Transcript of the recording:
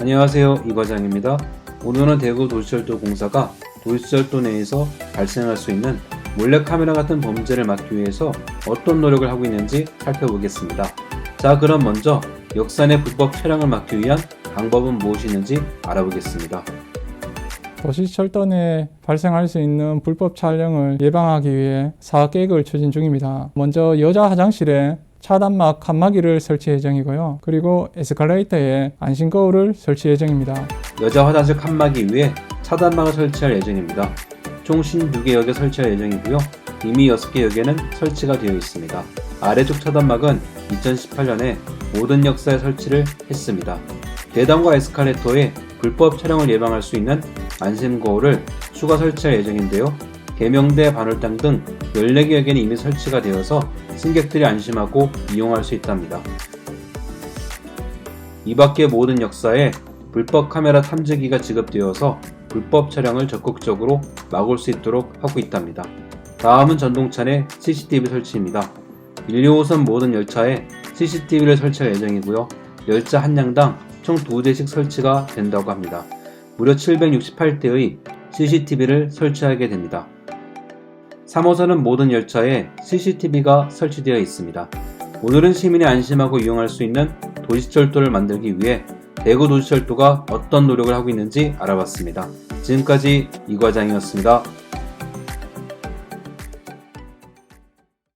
안녕하세요. 이 과장입니다. 오늘은 대구 도시철도 공사가 도시철도 내에서 발생할 수 있는 몰래카메라 같은 범죄를 막기 위해서 어떤 노력을 하고 있는지 살펴보겠습니다. 자, 그럼 먼저 역산의 불법 촬영을 막기 위한 방법은 무엇이 있는지 알아보겠습니다. 도시철도 내에 발생할 수 있는 불법 촬영을 예방하기 위해 사업 계획을 추진 중입니다. 먼저 여자 화장실에 차단막 칸막이를 설치 예정이고요. 그리고 에스컬레이터에 안심 거울을 설치 예정입니다. 여자 화장실 칸막이 위에 차단막을 설치할 예정입니다. 총 52개 역에 설치할 예정이고요. 이미 6개 역에는 설치가 되어 있습니다. 아래쪽 차단막은 2018년에 모든 역사에 설치를 했습니다. 계단과 에스컬레이터에 불법 촬영을 예방할 수 있는 안심 거울을 추가 설치할 예정인데요. 개명대 반월당 등 14개 역에는 이미 설치가 되어서 승객들이 안심하고 이용할 수 있답니다. 이 밖의 모든 역사에 불법 카메라 탐지기가 지급되어서 불법 촬영을 적극적으로 막을 수 있도록 하고 있답니다. 다음은 전동차 내 CCTV 설치입니다. 1, 2호선 모든 열차에 CCTV를 설치할 예정이고요. 열차 한 량당 총 2대씩 설치가 된다고 합니다. 무려 768대의 CCTV를 설치하게 됩니다. 3호선은 모든 열차에 CCTV가 설치되어 있습니다. 오늘은 시민이 안심하고 이용할 수 있는 도시철도를 만들기 위해 대구 도시철도가 어떤 노력을 하고 있는지 알아봤습니다. 지금까지 이 과장이었습니다.